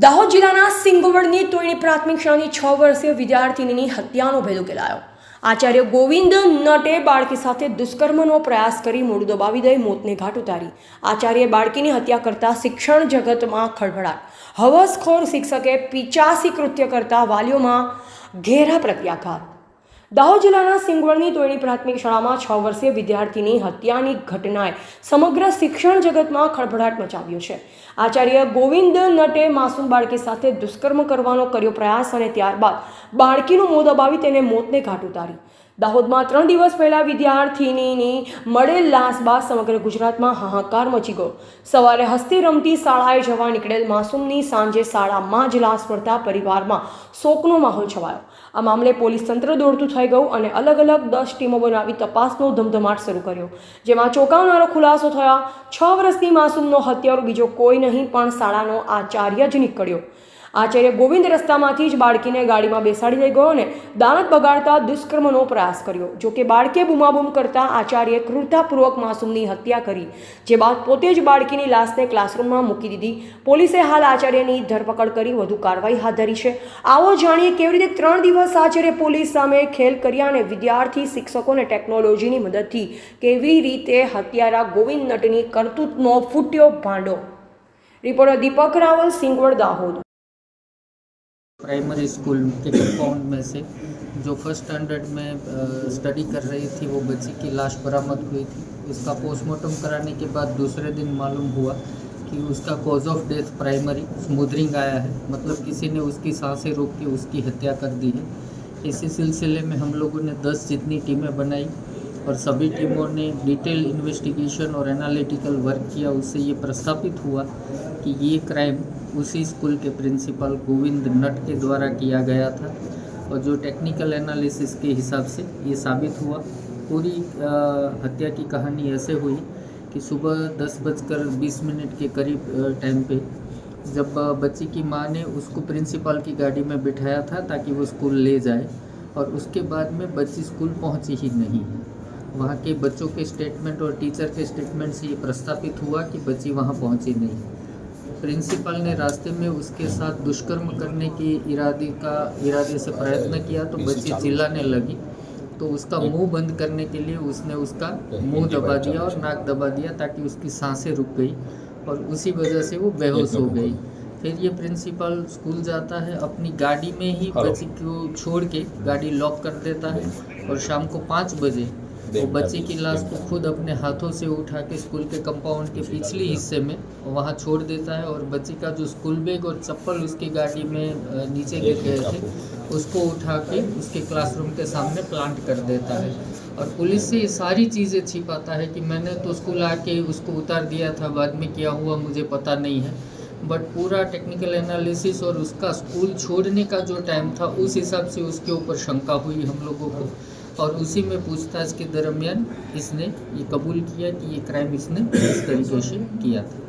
દાહોદ જિલ્લાના સિંગવડની તોયણી પ્રાથમિક શાળાની છ વર્ષીય વિદ્યાર્થિનીની હત્યાનો ભેદો ઉકેલાયો આચાર્ય ગોવિંદ નટે બાળકી સાથે દુષ્કર્મનો પ્રયાસ કરી મૂળ દબાવી દઈ મોતને ઘાટ ઉતારી. આચાર્ય બાળકીની હત્યા કરતા શિક્ષણ જગતમાં ખળભળાટ. હવસખોર શિક્ષકે પિચાસી કૃત્ય કરતા વાલીઓમાં ઘેરા પ્રત્યાઘાત. દાહોદ જિલ્લાના સિંગવડની તોયણી પ્રાથમિક શાળામાં છ વર્ષીય વિદ્યાર્થીની હત્યાની ઘટનાએ સમગ્ર શિક્ષણ જગતમાં ખળભળાટ મચાવ્યો છે. આચાર્ય ગોવિંદ નટે માસૂમ બાળકી સાથે દુષ્કર્મ કરવાનો કર્યો પ્રયાસ અને ત્યારબાદ બાળકીનું મોં દબાવી તેને મોતને ઘાટ ઉતારી. દાહોદમાં ત્રણ દિવસ પહેલા વિદ્યાર્થિનીની મળેલ લાશ બાદ સમગ્ર ગુજરાતમાં હાહાકાર મચી ગયો. સવારે હસ્તી રમતી શાળાએ જવા નીકળેલ માસૂમની સાંજે શાળામાં જ લાશ પડતા પરિવારમાં શોકનો માહોલ છવાયો. આ મામલે પોલીસ તંત્ર દોડતું થઈ ગયું અને અલગ અલગ દસ ટીમો બનાવી તપાસનો ધમધમાટ શરૂ કર્યો. જેમાં ચોંકાવનારો ખુલાસો થયા. છ વર્ષની માસૂમનો હત્યારો બીજો કોઈ નહીં પણ શાળાનો આચાર્ય જ નીકળ્યો. આચાર્ય ગોવિંદ રસ્તામાંથી જ બાળકીને ગાડીમાં બેસાડી લઈ ગયો અને દાનત બગાડતા દુષ્કર્મનો પ્રયાસ કર્યો. જોકે બાળકે બૂમાબૂમ કરતા આચાર્યે ક્રૂરતાપૂર્વક માસૂમની હત્યા કરી, જે બાદ પોતે જ બાળકીની લાશને ક્લાસરૂમમાં મૂકી દીધી. પોલીસે હાલ આચાર્યની ધરપકડ કરી વધુ કાર્યવાહી હાથ ધરી છે. આવો જાણીએ કેવી રીતે ત્રણ દિવસ આચાર્ય પોલીસ સામે ખેલ કર્યા અને વિદ્યાર્થી શિક્ષકોને ટેકનોલોજીની મદદથી કેવી રીતે હત્યારા ગોવિંદ નટની કરતૂતનો ફૂટ્યો ભાંડો. Reporter Deepak Rawal, Singvad Dahod. Primary school के कंपाउंड में से, जो फ़र्स्ट स्टैंडर्ड में स्टडी कर रही थी, वो बच्ची की लाश बरामद हुई थी। उसका पोस्टमार्टम कराने के बाद दूसरे दिन मालूम हुआ कि उसका cause of death primary smothering आया है। मतलब किसी ने उसकी साँसें रोक के उसकी हत्या कर दी है। इसी सिलसिले में हम लोगों ने दस जितनी टीमें बनाई और सभी टीमों ने डिटेल इन्वेस्टिगेशन और एनालिटिकल वर्क किया। उससे ये प्रस्थापित हुआ कि ये क्राइम उसी स्कूल के प्रिंसिपल गोविंद नट के द्वारा किया गया था और जो टेक्निकल एनालिसिस के हिसाब से ये साबित हुआ। पूरी हत्या की कहानी ऐसे हुई कि सुबह दस बजकर बीस मिनट के करीब टाइम पे जब बच्ची की माँ ने उसको प्रिंसिपल की गाड़ी में बिठाया था ताकि वो स्कूल ले जाए और उसके बाद में बच्ची स्कूल पहुँची ही नहीं। है वहाँ के बच्चों के स्टेटमेंट और टीचर के स्टेटमेंट से ये प्रस्तापित हुआ कि बच्ची वहाँ पहुँची नहीं। प्रिंसिपल ने रास्ते में उसके साथ दुष्कर्म करने की इरादे का इरादे से प्रयत्न किया तो बच्ची चिल्लाने लगी। तो उसका मुँह बंद करने के लिए उसने उसका मुँह दबा दिया और नाक दबा दिया ताकि उसकी साँसें रुक गई और उसी वजह से वो बेहोश हो गई। फिर ये प्रिंसिपल स्कूल जाता है अपनी गाड़ी में ही बच्ची को छोड़ के गाड़ी लॉक कर देता है और शाम को पाँच बजे वो बच्ची की लाश को खुद अपने हाथों से उठा के स्कूल के कंपाउंड के पिछले हिस्से में वहाँ छोड़ देता है और बच्चे का जो स्कूल बैग और चप्पल उसकी गाड़ी में नीचे गिर गए थे उसको उठा के उसके क्लासरूम के सामने प्लांट कर देता है। और पुलिस से ये सारी चीज़ें छिपाता है कि मैंने तो स्कूल आके उसको उतार दिया था बाद में क्या हुआ मुझे पता नहीं है। बट पूरा टेक्निकल एनालिसिस और उसका स्कूल छोड़ने का जो टाइम था उस हिसाब से उसके ऊपर शंका हुई हम लोगों को। और उसी में पूछताछ के दरमियान इसने ये कबूल किया कि ये क्राइम इसने इस तरीके से किया था।